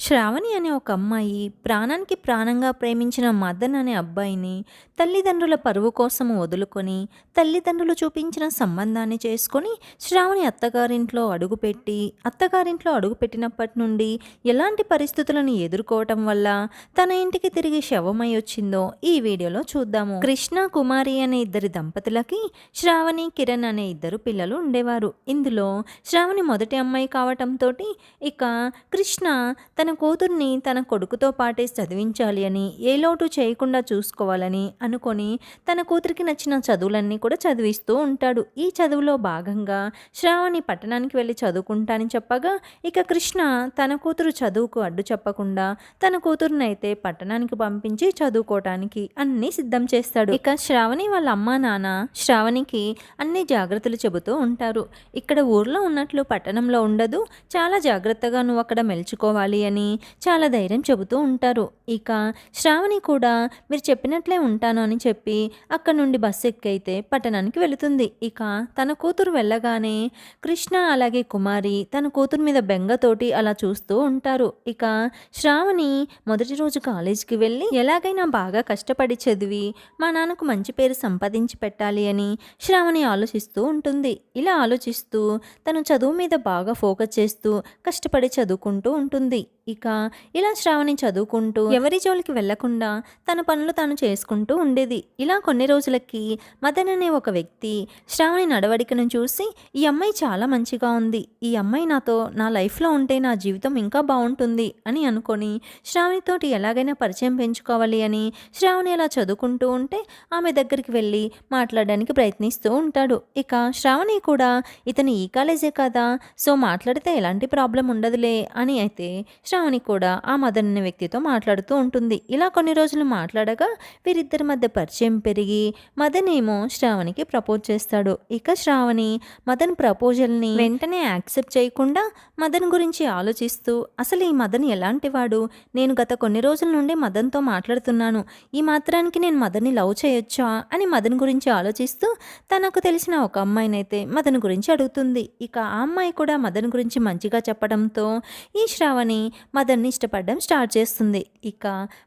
శ్రావణి అనే ఒక అమ్మాయి ప్రాణానికి ప్రాణంగా ప్రేమించిన మదన్ అనే అబ్బాయిని తల్లిదండ్రుల పరువు కోసం వదులుకొని తల్లిదండ్రులు చూపించిన సంబంధాన్ని చేసుకొని శ్రావణి అత్తగారింట్లో అడుగుపెట్టి అత్తగారింట్లో అడుగుపెట్టినప్పటి నుండి ఎలాంటి పరిస్థితులను ఎదుర్కోవటం వల్ల తన ఇంటికి తిరిగి శవమై వచ్చిందో ఈ వీడియోలో చూద్దాము. కృష్ణ కుమారి అనే ఇద్దరి దంపతులకి శ్రావణి కిరణ్ అనే ఇద్దరు పిల్లలు ఉండేవారు. ఇందులో శ్రావణి మొదటి అమ్మాయి కావటంతో ఇక కృష్ణ తన తన కూతుర్ని తన కొడుకుతో పాటే చదివించాలి అని ఏ లోటు చేయకుండా చూసుకోవాలని అనుకొని తన కూతురికి నచ్చిన చదువులన్నీ కూడా చదివిస్తూ ఉంటాడు. ఈ చదువులో భాగంగా శ్రావణి పట్టణానికి వెళ్ళి చదువుకుంటానని చెప్పగా ఇక కృష్ణ తన కూతురు చదువుకు అడ్డు చెప్పకుండా తన కూతురుని అయితే పట్టణానికి పంపించి చదువుకోవటానికి అన్నీ సిద్ధం చేస్తాడు. ఇక శ్రావణి వాళ్ళ అమ్మ నాన్న శ్రావణికి అన్ని జాగ్రత్తలు చెబుతూ ఉంటారు. ఇక్కడ ఊర్లో ఉన్నట్లు పట్టణంలో ఉండదు. చాలా జాగ్రత్తగా నువ్వు అక్కడ మెలుచుకోవాలి అని చాలా ధైర్యం చెబుతూ ఉంటారు. ఇక శ్రావణి కూడా మీరు చెప్పినట్లే ఉంటాను అని చెప్పి అక్కడ నుండి బస్సు ఎక్కైతే పట్టణానికి వెళుతుంది. ఇక తన కూతురు వెళ్ళగానే కృష్ణ అలాగే కుమారి తన కూతురు మీద బెంగతోటి అలా చూస్తూ ఉంటారు. ఇక శ్రావణి మొదటి రోజు కాలేజీకి వెళ్ళి ఎలాగైనా బాగా కష్టపడి చదివి మా నాన్నకు మంచి పేరు సంపాదించి పెట్టాలి అని శ్రావణి ఆలోచిస్తూ ఉంటుంది. ఇలా ఆలోచిస్తూ తను చదువు మీద బాగా ఫోకస్ చేస్తూ కష్టపడి చదువుకుంటూ ఉంటుంది. ఇక ఇలా శ్రావణి చదువుకుంటూ ఎవరి జోలికి వెళ్ళకుండా తన పనులు తాను చేసుకుంటూ ఉండేది. ఇలా కొన్ని రోజులకి మదన్ అనే ఒక వ్యక్తి శ్రావణి నడవడికను చూసి ఈ అమ్మాయి చాలా మంచిగా ఉంది. ఈ అమ్మాయి నాతో నా లైఫ్లో ఉంటే నా జీవితం ఇంకా బాగుంటుంది అని అనుకొని శ్రావణితోటి ఎలాగైనా పరిచయం పెంచుకోవాలి అని శ్రావణి అలా చదువుకుంటూ ఉంటే ఆమె దగ్గరికి వెళ్ళి మాట్లాడడానికి ప్రయత్నిస్తూ ఉంటాడు. ఇక శ్రావణి కూడా ఇతను ఈ కాలేజే కదా సో మాట్లాడితే ఎలాంటి ప్రాబ్లం ఉండదులే అని అయితే శ్రావణి కూడా ఆ మదన్ అనే వ్యక్తితో మాట్లాడుతూ ఉంటుంది. ఇలా కొన్ని రోజులు మాట్లాడగా వీరిద్దరి మధ్య పరిచయం పెరిగి మదన్ ఏమో శ్రావణికి ప్రపోజ్ చేస్తాడు. ఇక శ్రావణి మదన్ ప్రపోజల్ని వెంటనే యాక్సెప్ట్ చేయకుండా మదన్ గురించి ఆలోచిస్తూ అసలు ఈ మదన్ ఎలాంటివాడు నేను గత కొన్ని రోజుల నుండి మదన్తో మాట్లాడుతున్నాను. ఈ మాత్రానికి నేను మదన్ని లవ్ చేయొచ్చా? అని మదన్ గురించి ఆలోచిస్తూ తనకు తెలిసిన ఒక అమ్మాయినైతే మదన్ గురించి అడుగుతుంది. ఇక ఆ అమ్మాయి కూడా మదన్ గురించి మంచిగా చెప్పడంతో ఈ శ్రావణి మదన్ని ఇష్టపడడం స్టార్ట్ చేస్తుంది. ఇక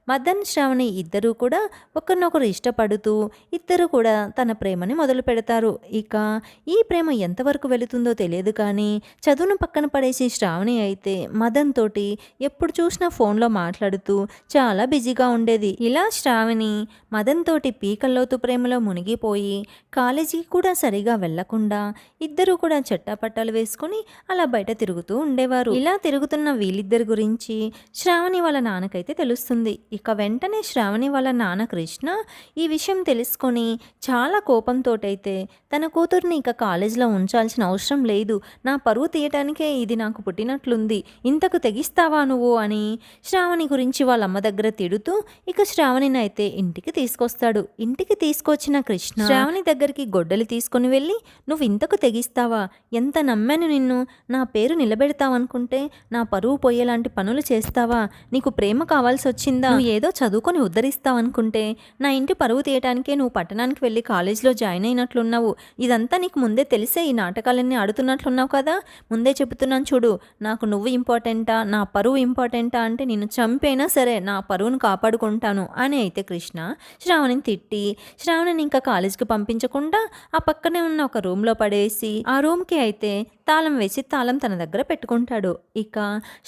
మదన్ శ్రావణి ఇద్దరూ కూడా ఒకరినొకరు ఇష్టపడుతూ ఇద్దరు కూడా తన ప్రేమని మొదలు పెడతారు. ఇక ఈ ప్రేమ ఎంతవరకు వెళుతుందో తెలియదు కానీ చదువును పక్కన పడేసి శ్రావణి అయితే మదన్ తోటి ఎప్పుడు చూసినా ఫోన్లో మాట్లాడుతూ చాలా బిజీగా ఉండేది. ఇలా శ్రావణి మదన్ తోటి పీకల్లోతు ప్రేమలో మునిగిపోయి కాలేజీకి కూడా సరిగా వెళ్ళకుండా ఇద్దరూ కూడా చట్టాపట్టాలు వేసుకుని అలా బయట తిరుగుతూ ఉండేవారు. ఇలా తిరుగుతున్న వీళ్ళిద్దరి గురించి శ్రావణి వాళ్ళ నాన్నకైతే తెలుస్తుంది. ఇక వెంటనే శ్రావణి వాళ్ళ నాన్న కృష్ణ ఈ విషయం తెలుసుకొని చాలా కోపంతోటైతే తన కూతుర్ని ఇక కాలేజీలో ఉంచాల్సిన అవసరం లేదు. నా పరువు తీయటానికే ఇది నాకు పుట్టినట్లుంది. ఇంతకు తెగిస్తావా నువ్వు అని శ్రావణి గురించి వాళ్ళ అమ్మ దగ్గర తిడుతూ ఇక శ్రావణిని అయితే ఇంటికి తీసుకొస్తాడు. ఇంటికి తీసుకొచ్చిన కృష్ణ శ్రావణి దగ్గరికి గొడ్డలి తీసుకుని వెళ్ళి నువ్వు ఇంతకు తెగిస్తావా? ఎంత నమ్మాను నిన్ను? నా పేరు నిలబెడతావనుకుంటే నా పరువు పోయేలాంటి పనులు చేస్తావా? నీకు ప్రేమ కావాల్సి వచ్చిందా నువ్వు ఏదో చదువుకొని ఉద్ధరిస్తావనుకుంటే నా ఇంటి పరువు తీయటానికే నువ్వు పట్టణానికి వెళ్ళి కాలేజీలో జాయిన్ అయినట్లున్నావు. ఇదంతా నీకు ముందే తెలిసే ఈ నాటకాలన్నీ ఆడుతున్నట్లున్నావు కదా? ముందే చెబుతున్నాను చూడు నాకు నువ్వు ఇంపార్టెంటా నా పరువు ఇంపార్టెంటా అంటే నిన్ను చంపైనా సరే నా పరువును కాపాడుకుంటాను అని అయితే కృష్ణ శ్రావణిని తిట్టి శ్రావణిని ఇంకా కాలేజీకి పంపించకుండా ఆ పక్కనే ఉన్న ఒక రూమ్లో పడేసి ఆ రూమ్కి అయితే తాళం వేసి తాళం తన దగ్గర పెట్టుకుంటాడు. ఇక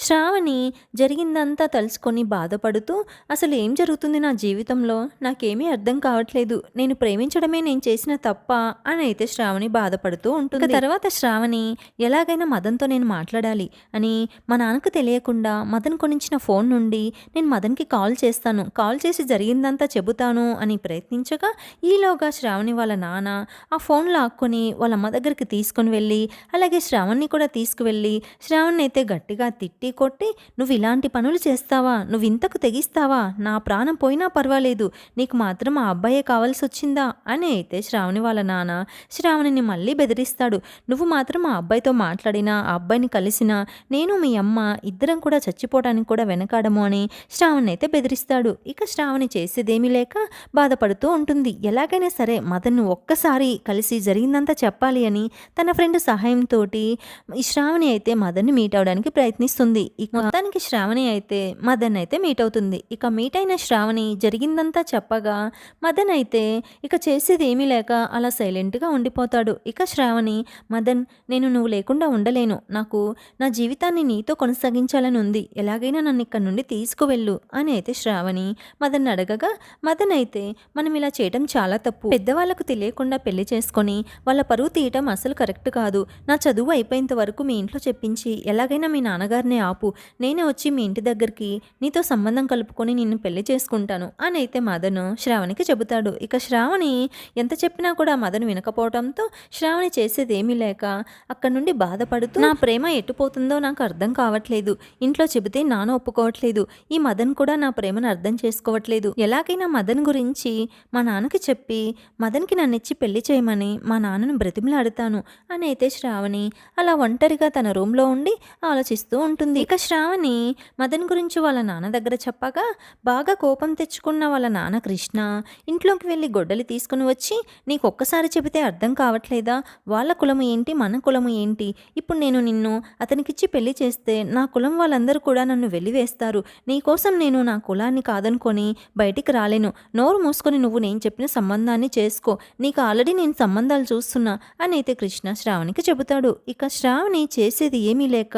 శ్రావణి జరిగిందంతా తలుచుకొని బాధపడుతూ అసలు ఏం జరుగుతుంది నా జీవితంలో? నాకేమీ అర్థం కావట్లేదు. నేను ప్రేమించడమే నేను చేసిన తప్ప అని అయితే శ్రావణి బాధపడుతూ ఉంటుంది. తర్వాత శ్రావణి ఎలాగైనా మదన్తో నేను మాట్లాడాలి అని మా నాన్నకు తెలియకుండా మదన్ కొనించిన ఫోన్ నుండి నేను మదన్కి కాల్ చేస్తాను. కాల్ చేసి జరిగిందంతా చెబుతాను అని ప్రయత్నించగా ఈలోగా శ్రావణి వాళ్ళ నాన్న ఆ ఫోన్ లాక్కొని వాళ్ళ అమ్మ దగ్గరికి తీసుకొని వెళ్ళి అలాగే శ్రావణ్ని కూడా తీసుకువెళ్ళి శ్రావణ్ అయితే గట్టిగా తిట్టి కొట్టి నువ్వు ఇలాంటి పనులు చేస్తావా? నువ్వు ఇంతకు తెగిస్తావా? నా ప్రాణం పోయినా పర్వాలేదు. నీకు మాత్రం ఆ అబ్బాయే కావాల్సి వచ్చిందా అని అయితే శ్రావణి వాళ్ళ నాన్న శ్రావణిని మళ్ళీ బెదిరిస్తాడు. నువ్వు మాత్రం ఆ అబ్బాయితో మాట్లాడినా ఆ అబ్బాయిని కలిసినా నేను మీ అమ్మ ఇద్దరం కూడా చచ్చిపోవడానికి కూడా వెనకాడము అని శ్రావణ్ అయితే బెదిరిస్తాడు. ఇక శ్రావణి చేసేదేమీ లేక బాధపడుతూ ఉంటుంది. ఎలాగైనా సరే మదన్ను ఒక్కసారి కలిసి జరిగిందంతా చెప్పాలి అని తన ఫ్రెండ్ సహాయంతో కాబట్టి ఈ శ్రావణి అయితే మదన్ని మీట్ అవడానికి ప్రయత్నిస్తుంది. ఇక మొత్తానికి శ్రావణి అయితే మదన్ అయితే మీట్ అవుతుంది. ఇక మీట్ అయిన శ్రావణి జరిగిందంతా చెప్పగా మదన్ అయితే ఇక చేసేది ఏమీ లేక అలా సైలెంట్గా ఉండిపోతాడు. ఇక శ్రావణి మదన్ నేను నువ్వు లేకుండా ఉండలేను. నాకు నా జీవితాన్ని నీతో కొనసాగించాలని ఉంది. ఎలాగైనా నన్ను ఇక్కడ నుండి తీసుకువెళ్ళు అని అయితే శ్రావణి మదన్ అడగగా మదన్ అయితే మనం ఇలా చేయటం చాలా తప్పు. పెద్దవాళ్ళకు తెలియకుండా పెళ్ళి చేసుకొని వాళ్ళ పరువు తీయటం అసలు కరెక్ట్ కాదు. నా చదువు అయిపోయేంత వరకు మీ ఇంట్లో చెప్పించి ఎలాగైనా మీ నాన్నగారిని ఆపు. నేనే వచ్చి మీ ఇంటి దగ్గరికి నీతో సంబంధం కలుపుకొని నిన్ను పెళ్ళి చేసుకుంటాను అని అయితే మదను శ్రావణికి చెబుతాడు. ఇక శ్రావణి ఎంత చెప్పినా కూడా మదను వినకపోవడంతో శ్రావణి చేసేది ఏమీ లేక అక్కడి నుండి బాధపడుతూ నా ప్రేమ ఎట్టుపోతుందో నాకు అర్థం కావట్లేదు. ఇంట్లో చెబితే నాన్న ఒప్పుకోవట్లేదు. ఈ మదన్ కూడా నా ప్రేమను అర్థం చేసుకోవట్లేదు. ఎలాగైనా మదన్ గురించి మా నాన్నకి చెప్పి మదన్కి నన్ను ఇచ్చి పెళ్ళి చేయమని మా నాన్నను బ్రతిమలాడుతాను అని అయితే శ్రావణి అలా ఒంటరిగా తన రూమ్లో ఉండి ఆలోచిస్తూ ఉంటుంది. ఇక శ్రావణి మదన్ గురించి వాళ్ళ నాన్న దగ్గర చెప్పగా బాగా కోపం తెచ్చుకున్న వాళ్ళ నాన్న కృష్ణ. ఇంట్లోకి వెళ్ళి గొడ్డలి తీసుకుని వచ్చి నీకు ఒక్కసారి చెబితే అర్థం కావట్లేదా? వాళ్ళ కులము ఏంటి? మన కులము ఏంటి? ఇప్పుడు నేను నిన్ను అతనికిచ్చి పెళ్ళి చేస్తే నా కులం వాళ్ళందరూ కూడా నన్ను వెళ్ళివేస్తారు నీకోసం నేను నా కులాన్ని కాదనుకొని బయటికి రాలేను. నోరు మూసుకొని నువ్వు నేను చెప్పిన సంబంధాన్ని చేసుకో. నీకు ఆల్రెడీ నేను సంబంధాలు చూస్తున్నా అని అయితే కృష్ణ శ్రావణికి చెబుతాడు. ఇక శ్రావణి చేసేది ఏమీ లేక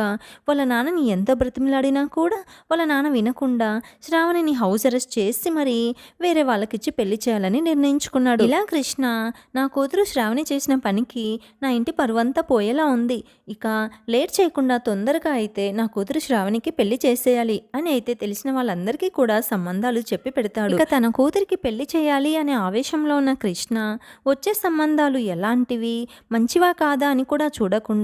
వాళ్ళ నాన్నని ఎంత బ్రతిమలాడినా కూడా వాళ్ళ నాన్న వినకుండా శ్రావణిని హౌస్ అరెస్ట్ చేసి మరి వేరే వాళ్ళకిచ్చి పెళ్ళి చేయాలని నిర్ణయించుకున్నాడు. ఇలా కృష్ణ నా కూతురు శ్రావణి చేసిన పనికి నా ఇంటి పరువంతా పోయేలా ఉంది. ఇక లేట్ చేయకుండా తొందరగా అయితే నా కూతురు శ్రావణికి పెళ్ళి చేసేయాలి అని అయితే తెలిసిన వాళ్ళందరికీ కూడా సంబంధాలు చెప్పి పెడతాడు. ఇక తన కూతురికి పెళ్ళి చేయాలి అనే ఆవేశంలో ఉన్న కృష్ణ వచ్చే సంబంధాలు ఎలాంటివి? మంచివా కాదా? అని కూడా చూడకుండా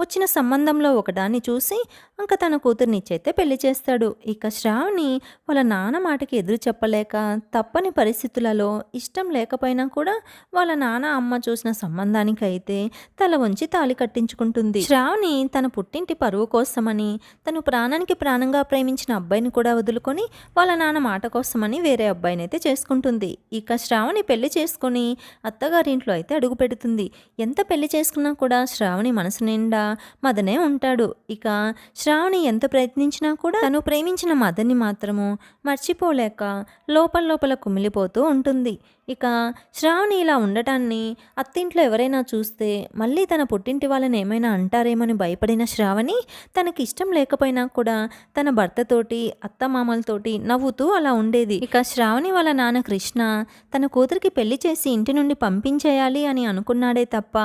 వచ్చిన సంబంధంలో ఒకదాన్ని చూసి ఇంకా తన కూతుర్ని ఇచ్చైతే పెళ్ళి చేస్తాడు. ఇక శ్రావణి వాళ్ళ నాన్న మాటకి ఎదురు చెప్పలేక తప్పని పరిస్థితులలో ఇష్టం లేకపోయినా కూడా వాళ్ళ నాన్న అమ్మ చూసిన సంబంధానికైతే తల వంచి తాళి కట్టించుకుంటుంది. శ్రావణి తన పుట్టింటి పరువు కోసమని తను ప్రాణానికి ప్రాణంగా ప్రేమించిన అబ్బాయిని కూడా వదులుకొని వాళ్ళ నాన్న మాట కోసమని వేరే అబ్బాయిని అయితే చేసుకుంటుంది. ఇక శ్రావణి పెళ్ళి చేసుకొని అత్తగారింట్లో అయితే అడుగు పెడుతుంది. ఎంత పెళ్ళి చేసుకున్నా కూడా శ్రావణి మనసు నిండా మదనే ఉంటాడు. ఇక శ్రావణి ఎంత ప్రయత్నించినా కూడా తను ప్రేమించిన మదన్ని మాత్రము మర్చిపోలేక లోపల లోపల కుమిలిపోతూ ఉంటుంది. ఇక శ్రావణి ఇలా ఉండటాన్ని అత్తింట్లో ఎవరైనా చూస్తే మళ్ళీ తన పుట్టింటి వాళ్ళని ఏమైనా అంటారేమని భయపడిన శ్రావణి తనకి ఇష్టం లేకపోయినా కూడా తన భర్తతోటి అత్తమామలతోటి నవ్వుతూ అలా ఉండేది. ఇక శ్రావణి వాళ్ళ నాన్న కృష్ణ తన కూతురికి పెళ్ళి చేసి ఇంటి నుండి పంపించేయాలి అని అనుకున్నాడే తప్ప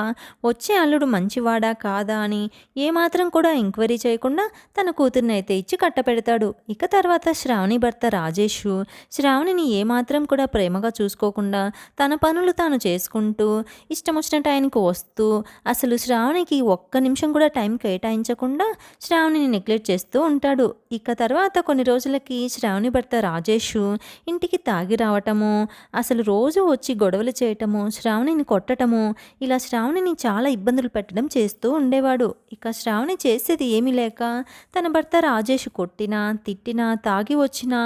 వచ్చే అల్లుడు మంచివాడా కాదా అని ఏమాత్రం కూడా ఎంక్వైరీ చేయకుండా తన కూతుర్ని అయితే ఇచ్చి కట్టపెడతాడు. ఇక తర్వాత శ్రావణి భర్త రాజేష్ శ్రావణిని ఏమాత్రం కూడా ప్రేమగా చూసుకోకుండా తన పనులు తాను చేసుకుంటూ ఇష్టం వచ్చిన టైంకి వస్తూ అసలు శ్రావణికి ఒక్క నిమిషం కూడా టైం కేటాయించకుండా శ్రావణిని నెగ్లెక్ట్ చేస్తూ ఉంటాడు. ఇక తర్వాత కొన్ని రోజులకి శ్రావణి భర్త రాజేష్ ఇంటికి తాగి రావటము అసలు రోజు వచ్చి గొడవలు చేయటము శ్రావణిని కొట్టటము ఇలా శ్రావణిని చాలా ఇబ్బందులు పెట్టడం చేస్తూ ఉండేవాడు. ఇక శ్రావణి చేసేది ఏమీ లేక తన భర్త రాజేష్ కొట్టినా తిట్టినా తాగి వచ్చినా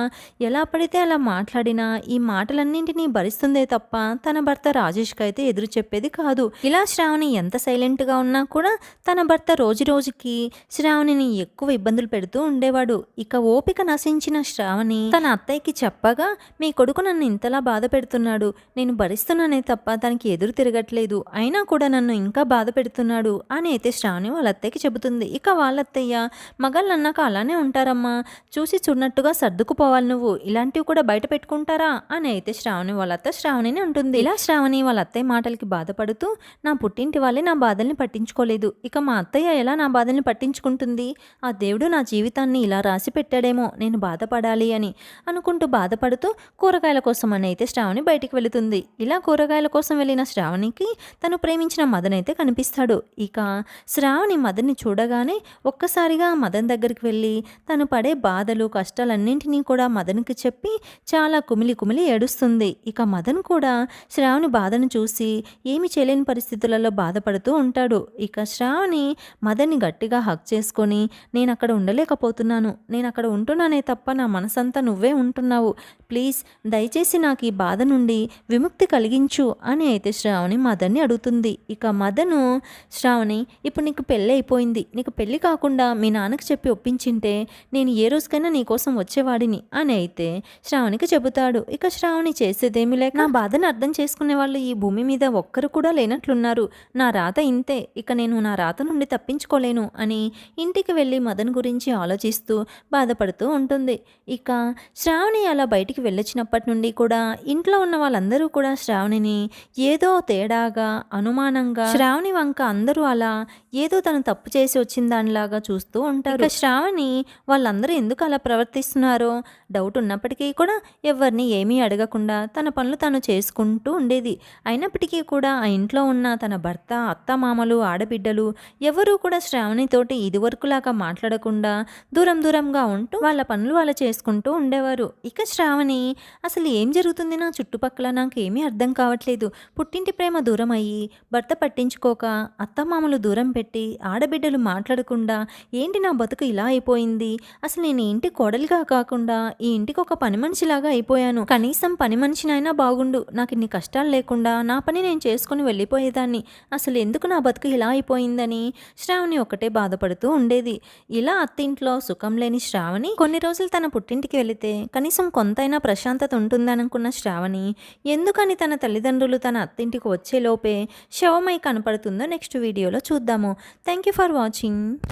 ఎలా పడితే అలా మాట్లాడినా ఈ మాటలన్నింటినీ భరిస్తుందే తప్ప తన భర్త రాజేష్కి అయితే ఎదురు చెప్పేది కాదు. ఇలా శ్రావణి ఎంత సైలెంట్గా ఉన్నా కూడా తన భర్త రోజు రోజుకి శ్రావణిని ఎక్కువ ఇబ్బందులు పెడుతూ ఉండేవాడు. ఇక ఓపిక నశించిన శ్రావణి తన అత్తయ్యకి చెప్పగా మీ కొడుకు నన్ను ఇంతలా బాధ పెడుతున్నాడు. నేను భరిస్తున్నానే తప్ప తనకి ఎదురు తిరగట్లేదు. అయినా కూడా నన్ను ఇంకా బాధ పెడుతున్నాడు అని అయితే శ్రావణి వాళ్ళ అత్తయ్యకి చెబుతుంది. ఇక వాళ్ళ అత్తయ్య మగాళ్ళు అన్నాక అలానే ఉంటారమ్మా. చూసి చూడనట్టుగా సర్దుకుపోవాలి నువ్వు. ఇలాంటివి కూడా బయట పెట్టుకుంటారా? అని అయితే శ్రావణి వాళ్ళ అత్త శ్రావణిని ఉంటుంది ఇలా శ్రావణి వాళ్ళ అత్తయ్య మాటలకి బాధపడుతూ నా పుట్టింటి వాళ్ళే నా బాధల్ని పట్టించుకోలేదు. ఇక మా అత్తయ్య ఎలా నా బాధల్ని పట్టించుకుంటుంది? ఆ దేవుడు నా జీవితాన్ని ఇలా రాసి పెట్టాడేమో నేను బాధపడాలి అని అనుకుంటూ బాధపడుతూ కూరగాయల కోసం అని అయితే శ్రావణి బయటికి వెళుతుంది. ఇలా కూరగాయల కోసం వెళ్ళిన శ్రావణికి తను ప్రేమించిన మదన్ అయితే కనిపిస్తాడు. ఇక శ్రావణి మదన్ని చూడగానే ఒక్కసారిగా మదన్ దగ్గరికి వెళ్ళి తను పడే బాధలు కష్టాలన్నింటినీ కూడా మదన్కి చెప్పి చాలా కుమిలి కుమిలి ఏడుస్తుంది. ఇక మదన్ కూడా శ్రావణి బాధను చూసి ఏమి చేయలేని పరిస్థితులలో బాధపడుతూ ఉంటాడు. ఇక శ్రావణి మదన్ని గట్టిగా హక్ చేసుకొని నేను అక్కడ ఉండలేకపోతున్నాను. నేను అక్కడ ఉంటున్నానే తప్ప నా మనసంతా నువ్వే ఉంటున్నావు. ప్లీజ్ దయచేసి నాకు ఈ బాధ నుండి విముక్తి కలిగించు అని అయితే శ్రావణి మదన్ని అడుగుతుంది. ఇక మదను శ్రావణి ఇప్పుడు నీకు పెళ్ళి అయిపోయింది. నీకు పెళ్ళి కాకుండా మీ నాన్నకి చెప్పి ఒప్పించింటే నేను ఏ రోజుకైనా నీకోసం వచ్చేవాడిని అని అయితే శ్రావణికి చెబుతాడు. ఇక శ్రావణి చేసేదేమీ లేక నా బాధను అర్థం చేసుకునే వాళ్ళు ఈ భూమి మీద ఒక్కరు కూడా లేనట్లున్నారు. నా రాత ఇంతే. ఇక నేను నా రాత నుండి తప్పించుకోలేను అని ఇంటికి వెళ్ళి మదన్ గురించి ఆలోచిస్తూ బాధపడుతూ ఉంటుంది. ఇక శ్రావణి అలా బయటికి వెళ్ళొచ్చినప్పటి నుండి కూడా ఇంట్లో ఉన్న వాళ్ళందరూ కూడా శ్రావణిని ఏదో తేడాగా అనుమానంగా శ్రావణి వంక అందరూ అలా ఏదో తను తప్పు చేసి వచ్చిన దానిలాగా చూస్తూ ఉంటారు. ఇక శ్రావణి వాళ్ళందరూ ఎందుకు అలా ప్రవర్తిస్తున్నారో డౌట్ ఉన్నప్పటికీ కూడా ఎవరిని ఏమీ అడగకుండా తన పనులు తను చేసుకుంటూ ఉండేది. అయినప్పటికీ కూడా ఆ ఇంట్లో ఉన్న తన భర్త అత్తమామలు ఆడబిడ్డలు ఎవరూ కూడా శ్రావణితోటి ఇదివరకులాగా మాట్లాడకుండా దూరం దూరం దూరంగా ఉంటూ వాళ్ళ పనులు వాళ్ళు చేసుకుంటూ ఉండేవారు. ఇక శ్రావణి అసలు ఏం జరుగుతుంది నా చుట్టుపక్కల? నాకు ఏమీ అర్థం కావట్లేదు. పుట్టింటి ప్రేమ దూరం అయ్యి భర్త పట్టించుకోక అత్తమామలు దూరం పెట్టి ఆడబిడ్డలు మాట్లాడకుండా ఏంటి నా బతుకు ఇలా అయిపోయింది? అసలు నేను ఇంటి కోడలిగా కాకుండా ఈ ఇంటికి ఒక పని మనిషిలాగా అయిపోయాను. కనీసం పని మనిషినైనా బాగుండు. నాకు ఇన్ని కష్టాలు లేకుండా నా పని నేను చేసుకుని వెళ్ళిపోయేదాన్ని. అసలు ఎందుకు నా బతుకు ఇలా అయిపోయిందని? శ్రావణి ఒకటే బాధపడుతూ ఉండేది. ఇలా అత్తింట్లో సుఖం లేని శ్రావణి కొన్ని రోజులు తన పుట్టింటికి వెళితే కనీసం కొంతైనా ప్రశాంతత ఉంటుందనుకున్న శ్రావణి ఎందుకని తన తల్లిదండ్రులు తన అత్తింటికి వచ్చేలోపే శవమై కనపడుతుందో నెక్స్ట్ వీడియోలో చూద్దాము. Thank you for watching